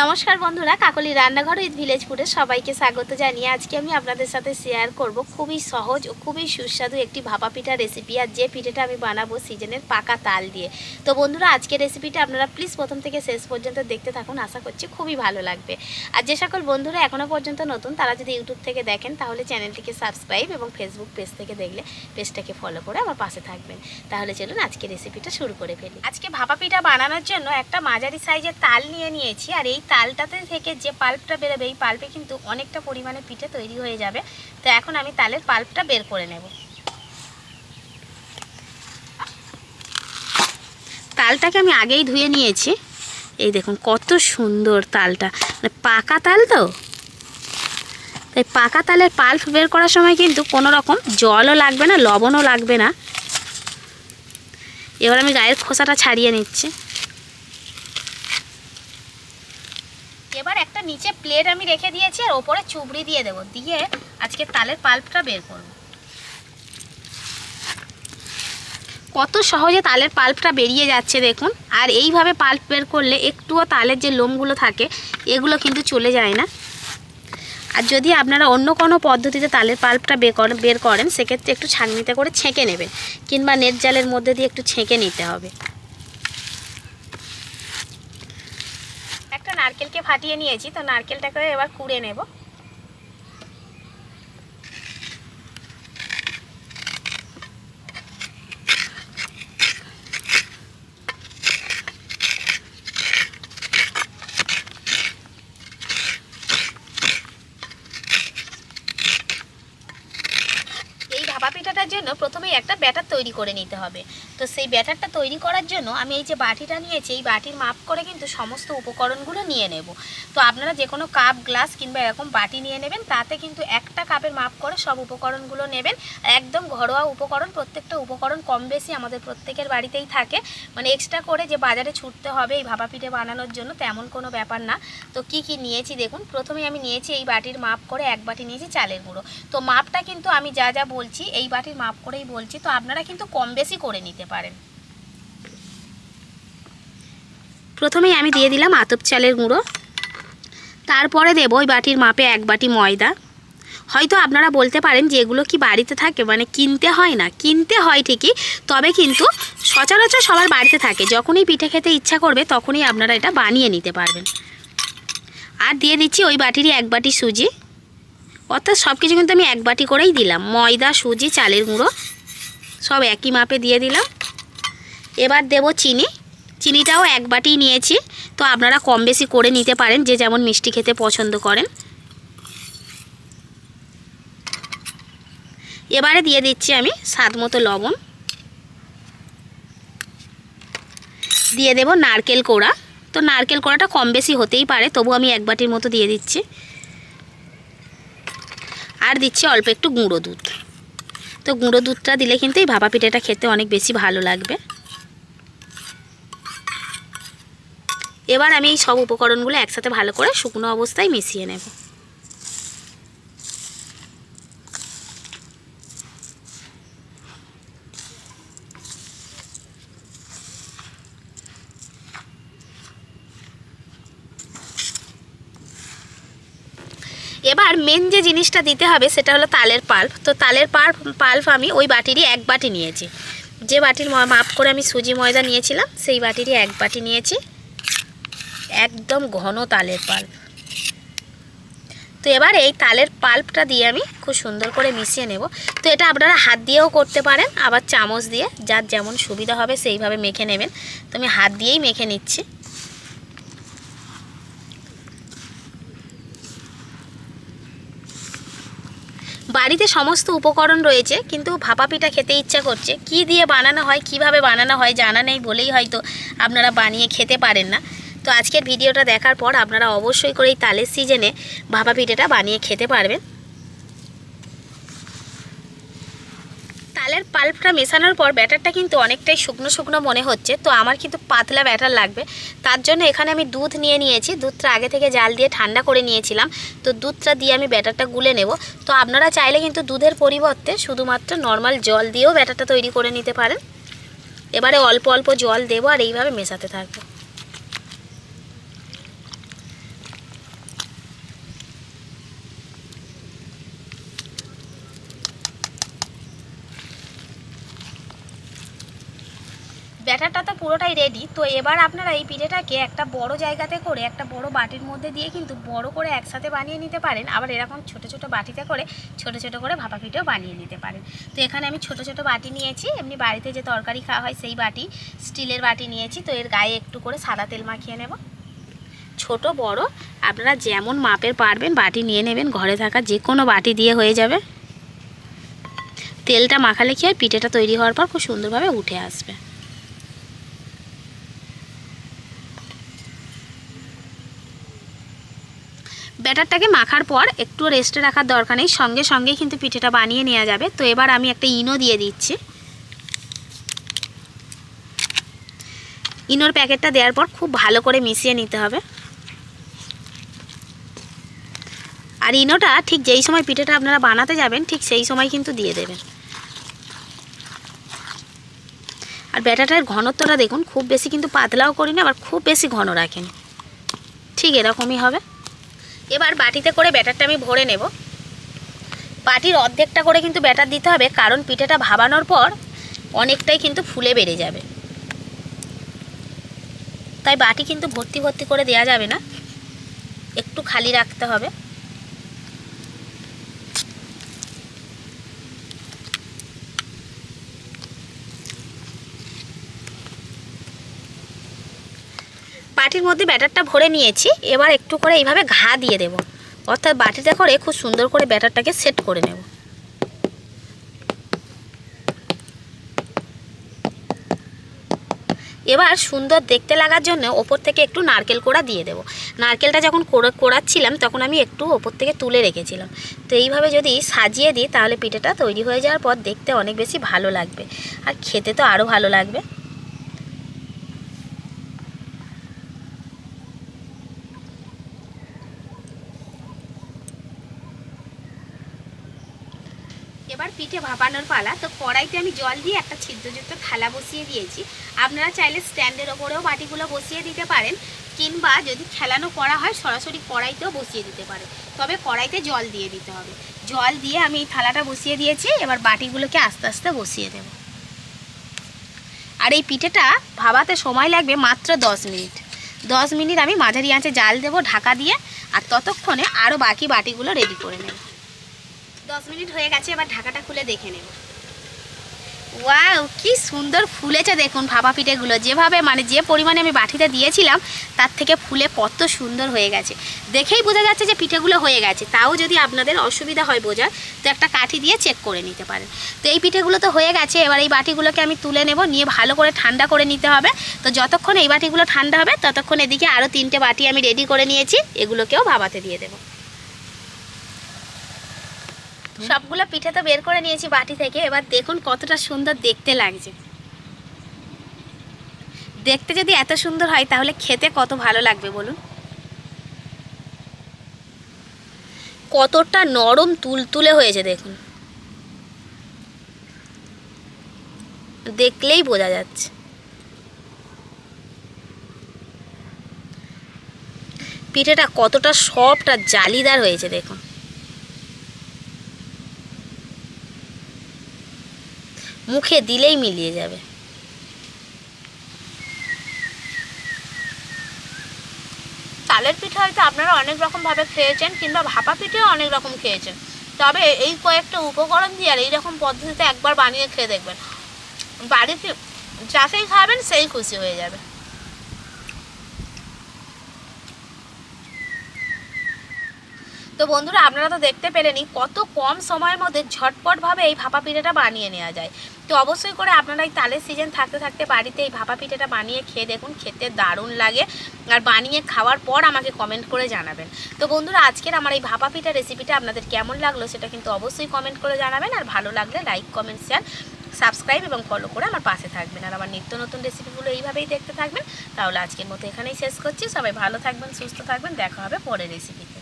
নমস্কার বন্ধুরা, কাকলি রান্নাঘর উইথ ভিলেজ ফুডে সবাইকে স্বাগত জানিয়ে আজকে আমি আপনাদের সাথে শেয়ার করব খুবই সহজ ও খুবই সুস্বাদু একটি ভাপা পিঠা রেসিপি আর যে পিঠেটা আমি বানাবো সিজনের পাকা তাল দিয়ে। তো বন্ধুরা, আজকের রেসিপিটা আপনারা প্লিজ প্রথম থেকে শেষ পর্যন্ত দেখতে থাকুন, আশা করছি খুবই ভালো লাগবে। আর যে সকল বন্ধুরা এখনও পর্যন্ত নতুন, তারা যদি ইউটিউব থেকে দেখেন, তাহলে চ্যানেলটিকে সাবস্ক্রাইব এবং ফেসবুক পেজ থেকে দেখলে পেজটাকে ফলো করে আমার পাশে থাকবেন। তাহলে চলুন আজকে রেসিপিটা শুরু করে ফেলি। আজকে ভাপা পিঠা বানানোর জন্য একটা মাঝারি সাইজের তাল নিয়ে নিয়েছি, আর এই তালটাতে থেকে যে পাল্পটা বেরোবে, এই পাল্পে কিন্তু অনেকটা পরিমাণে পিঠে তৈরি হয়ে যাবে। তো এখন আমি তালের পাল্পটা বের করে নেব। তালটাকে আমি আগেই ধুয়ে নিয়েছি। এই দেখুন কত সুন্দর তালটা। মানে পাকা তাল তো? তাই পাকা তালের পাল্প বের করার সময় কিন্তু কোনো রকম জলও লাগবে না, লবণও লাগবে না। এবার আমি গায়ের খোসাটা ছাড়িয়ে নিচ্ছি এবার একটা নিচে প্লেট আমি রেখে দিয়েছি আর ওপরে চুবড়ি দিয়ে দেবো। দিয়ে আজকে তালের পাল্পটা বের করব। কত সহজে তালের পাল্পটা বেরিয়ে যাচ্ছে দেখুন। আর এইভাবে পাল্প বের করলে একটুও তালের যে লোমগুলো থাকে, এগুলো কিন্তু চলে যায় না। আর যদি আপনারা অন্য কোনো পদ্ধতিতে তালের পাল্পটা বের করেন বের করেন, সেক্ষেত্রে একটু ছাঁকনিতে করে ছেঁকে নেবেন, কিংবা নেট জালের মধ্যে দিয়ে একটু ছেঁকে নিতে হবে। নারকেলকে ফাটিয়ে নিয়েছি তো নারকেলটাকে এবার কুড়ে নেব এই ভাপা পিঠাটার জন্য প্রথমেই একটা ব্যাটার তৈরি করে নিতে হবে। তো সেই ব্যাটারটা তৈরি করার জন্য আমি এই যে বাটিটা নিয়েছি, এই বাটির মাপ করে কিন্তু সমস্ত উপকরণগুলো নিয়ে নেব। তো আপনারা যে কোনো কাপ, গ্লাস কিংবা এরকম বাটি নিয়ে নেবেন, তাতে কিন্তু একটা কাপের মাপ করে সব উপকরণগুলো নেবেন। একদম ঘরোয়া উপকরণ, প্রত্যেকটা উপকরণ কম বেশি আমাদের প্রত্যেকের বাড়িতেই থাকে। মানে এক্সট্রা করে যে বাজারে ছুটতে হবে, এই ভাপা পিঠে বানানোর জন্য তেমন কোনো ব্যাপার না। তো কি কি নিয়েছি দেখুন প্রথমে আমি নিয়েছি এই বাটির মাপ করে এক বাটি নিয়েছি চালের গুঁড়ো। তো মাপটা কিন্তু আমি যা যা বলছি এই বাটির মাপ করেই বলছি, তো আপনারা কিন্তু কম বেশি করে নিতে পারেন। প্রথমেই আমি দিয়ে দিলাম আতপ চালের গুঁড়ো। তারপরে দেবো ওই বাটির মাপে এক বাটি ময়দা। হয়তো আপনারা বলতে পারেন যে এগুলো কি বাড়িতে থাকে মানে কিনতে হয় না। কিনতে হয় ঠিকই, তবে কিন্তু সচরাচর সবার বাড়িতে থাকে। যখনই পিঠে খেতে ইচ্ছা করবে, তখনই আপনারা এটা বানিয়ে নিতে পারবেন। আর দিয়ে দিচ্ছি ওই বাটিরই এক বাটি সুজি। অর্থাৎ সব কিছু কিন্তু আমি এক বাটি করেই দিলাম। ময়দা, সুজি, চালের গুঁড়ো সব একই মাপে দিয়ে দিলাম। এবার দেব চিনি। চিনিটাও এক বাটি নিয়েছি। তো আপনারা কম বেশি করে নিতে পারেন, যে যেমন মিষ্টি খেতে পছন্দ করেন। এবারে দিয়ে দিচ্ছি আমি স্বাদ মতো লবণ। দিয়ে দেব নারকেল কোড়া। তো নারকেল কোড়াটা কম বেশি হতেই পারে তবু আমি এক বাটির মতো দিয়ে দিচ্ছি। আর দিচ্ছি অল্প একটু গুঁড়ো দুধ। তো গুঁড়ো দুধটা দিলে কিন্তু এই ভাপা পিঠাটা খেতে অনেক বেশি ভালো লাগবে। এবার আমি এই সব উপকরণগুলো একসাথে ভালো করে শুকনো অবস্থায় মিশিয়ে নেব। এবার মেন যে জিনিসটা দিতে হবে সেটা হলো তালের পাল্প। তো তালের পাল্প পাল্প আমি ওই বাটিরই এক বাটি নিয়েছি। যে বাটির মাপ করে আমি সুজি ময়দা নিয়েছিলাম, সেই বাটিরই এক বাটি নিয়েছি। একদম ঘন তালের পাল্প। তো এবার এই তালের পাল্পটা দিয়ে আমি খুব সুন্দর করে মিশিয়ে নেব। তো এটা আপনারা হাত দিয়েও করতে পারেন, আবার চামচ দিয়ে, যার যেমন সুবিধা হবে সেইভাবে মেখে নেবেন। তো আমি হাত দিয়েই মেখে নিচ্ছি। বাড়িতে সমস্ত উপকরণ রয়েছে, কিন্তু ভাপা পিঠা খেতে ইচ্ছা করছে। কি দিয়ে বানানো হয়, কীভাবে বানানো হয় জানা নেই বলেই হয়তো আপনারা বানিয়ে খেতে পারেন না। তো আজকের ভিডিওটা দেখার পর আপনারা অবশ্যই করে এই তালের সিজনে ভাপা পিঠেটা বানিয়ে খেতে পারবেন। তালের পাল্পটা মেশানোর পর ব্যাটারটা কিন্তু অনেকটাই শুকনো শুকনো মনে হচ্ছে, তো আমার কিন্তু পাতলা ব্যাটার লাগবে। তার জন্য এখানে আমি দুধ নিয়ে নিয়েছি, দুধটা আগে থেকে জাল দিয়ে ঠান্ডা করে নিয়েছিলাম, তো দুধটা দিয়ে আমি ব্যাটারটা গুলে নেব। তো আপনারা চাইলে কিন্তু দুধের পরিবর্তে শুধুমাত্র নর্মাল জল দিয়েও ব্যাটারটা তৈরি করে নিতে পারেন। এবারে অল্প অল্প জল দেবো আর এইভাবে মেশাতে থাকব। পুরোটাই রেডি তো এবার আপনারা এই পিঠেটাকে একটা বড় জায়গাতে করে, একটা বড় বাটির মধ্যে দিয়ে কিন্তু বড় করে একসাথে বানিয়ে নিতে পারেন। আবার এরকম ছোট ছোট বাটিতে করে, ছোট ছোট করে ভাপা পিঠেও বানিয়ে নিতে পারেন। তো এখানে আমি ছোট ছোট বাটি নিয়েছি। এমনি বাড়িতে যে তরকারি খাওয়া হয় সেই বাটি, স্টিলের বাটি নিয়েছি। তো এর গায়ে একটু করে সাদা তেল মাখিয়ে নেব। ছোট, বড়, আপনারা যেমন মাপের পারবেন বাটি নিয়ে নেবেন। ঘরে থাকা যে কোনো বাটি দিয়ে হয়ে যাবে। তেলটা মাখালে কি হয়, পিঠেটা তৈরি হওয়ার পর খুব সুন্দরভাবে উঠে আসবে। ব্যাটারটাকে মাখার পর একটু রেস্টে রাখার দরকার নেই। সঙ্গে সঙ্গে কিন্তু পিঠেটা বানিয়ে নেওয়া যাবে। তো এবার আমি একটা ইনো দিয়ে দিচ্ছি। ইনোর প্যাকেটটা দেওয়ার পর খুব ভালো করে মিশিয়ে নিতে হবে। আর ইনোটা ঠিক যেই সময় পিঠেটা আপনারা বানাতে যাবেন, ঠিক সেই সময় কিন্তু দিয়ে দেবেন। আর ব্যাটাটার ঘনত্বটা দেখুন, খুব বেশি কিন্তু পাতলাও করি না আবার খুব বেশি ঘন রাখেন। ঠিক এরকমই হবে। এবার বাটিতে করে ব্যাটারটা আমি ভরে নেব। বাটির অর্ধেকটা করে কিন্তু ব্যাটার দিতে হবে, কারণ পিঠেটা ভাবানোর পর অনেকটাই কিন্তু ফুলে বেড়ে যাবে। তাই বাটি কিন্তু ভর্তি ভর্তি করে দেওয়া যাবে না। একটু খালি রাখতে হবে। বাটির মধ্যে ব্যাটারটা ভরে নিয়েছি। এবার একটু করে এইভাবে ঘা দিয়ে দেব। অর্থাৎ বাটিতে করে খুব সুন্দর করে ব্যাটারটাকে সেট করে নেব। এবার সুন্দর দেখতে লাগার জন্য ওপর থেকে একটু নারকেল কোড়া দিয়ে দেব। নারকেলটা যখন কোড়া- কোড়াচ্ছিলাম, তখন আমি একটু ওপর থেকে তুলে রেখেছিলাম। তো এইভাবে যদি সাজিয়ে দিই, তাহলে পিঠেটা তৈরি হয়ে যাওয়ার পর দেখতে অনেক বেশি ভালো লাগবে। আর খেতে তো আরও ভালো লাগবে। এবার পিঠে ভাপানোর পালা। তো কড়াইতে আমি জল দিয়ে একটা ছিদ্রযুক্ত থালা বসিয়ে দিয়েছি। আপনারা চাইলে স্ট্যান্ডের ওপরেও বাটিগুলো বসিয়ে দিতে পারেন, কিংবা যদি খেলানো করা হয়, সরাসরি কড়াইতেও বসিয়ে দিতে পারে তবে কড়াইতে জল দিয়ে দিতে হবে। জল দিয়ে আমি এই থালাটা বসিয়ে দিয়েছি, এবার বাটিগুলোকে আস্তে আস্তে বসিয়ে দেব। আর এই পিঠেটা ভাবাতে সময় লাগবে মাত্র দশ মিনিট। দশ মিনিট আমি মাঝারি আঁচে জাল দেবো ঢাকা দিয়ে, আর ততক্ষণে আরও বাকি বাটিগুলো রেডি করে নেব। দশ মিনিট হয়ে গেছে, এবার ঢাকাটা খুলে দেখে নেব। ওয়াও, কি সুন্দর ফুলেছে দেখুন ভাপা পিঠেগুলো। যেভাবে মানে যে পরিমাণে আমি বাটিতে দিয়েছিলাম, তার থেকে ফুলে কত সুন্দর হয়ে গেছে। দেখেই বোঝা যাচ্ছে যে পিঠেগুলো হয়ে গেছে। তাও যদি আপনাদের অসুবিধা হয় বোঝার, তো একটা কাঠি দিয়ে চেক করে নিতে পারেন। তো এই পিঠেগুলো তো হয়ে গেছে, এবার এই বাটিগুলোকে আমি তুলে নেব, নিয়ে ভালো করে ঠান্ডা করে নিতে হবে। তো যতক্ষণ এই বাটিগুলো ঠান্ডা হবে, ততক্ষণ এদিকে আরও তিনটে বাটি আমি রেডি করে নিয়েছি, এগুলোকেও ভাবাতে দিয়ে দেবো। সবগুলো পিঠে তো বের করে নিয়েছি বাটি থেকে। এবার দেখুন কতটা সুন্দর দেখতে লাগছে। দেখতে যদি এত সুন্দর হয়, তাহলে খেতে কত ভালো লাগবে বলুন? কতটা নরম তুলতুলে হয়েছে দেখুন। দেখলেই বোঝা যাচ্ছে। পিঠেটা কতটা সফট আর জালিদার হয়েছে দেখুন। মুখে দিলেই মিলিয়ে যাবে। তালের পিঠে হয়তো আপনারা অনেক রকমভাবে খেয়েছেন কিংবা ভাপা পিঠেও অনেক রকম খেয়েছেন। তবে এই কয়েকটা উপকরণ দিয়ে আর এই রকম পদ্ধতিতে একবার বানিয়ে খেয়ে দেখবেন। বাড়িতে যাকেই খাবেন সেই খুশি হয়ে যাবে। তো বন্ধুরা, আপনারা তো দেখতে পেলেনই কত কম সময়ের মধ্যে ঝটপটভাবে এই ভাপা পিঠেটা বানিয়ে নেওয়া যায়। তো অবশ্যই করে আপনারা এই তালের সিজন থাকতে থাকতে বাড়িতে এই ভাপা পিঠেটা বানিয়ে খেয়ে দেখুন, খেতে দারুণ লাগে। আর বানিয়ে খাওয়ার পর আমাকে কমেন্ট করে জানাবেন। তো বন্ধুরা, আজকের আমার এই ভাপা পিঠা রেসিপিটা আপনাদের কেমন লাগল সেটা কিন্তু অবশ্যই কমেন্ট করে জানাবেন। আর ভালো লাগলে লাইক কমেন্ট শেয়ার সাবস্ক্রাইব এবং ফলো করে আমার পাশে থাকবেন। আর আমার নিত্য নতুন রেসিপিগুলো এইভাবেই দেখতে থাকবেন। তাহলে আজকের মতো এখানেই শেষ করছি। সবাই ভালো থাকবেন, সুস্থ থাকবেন। দেখা হবে পরের রেসিপিতে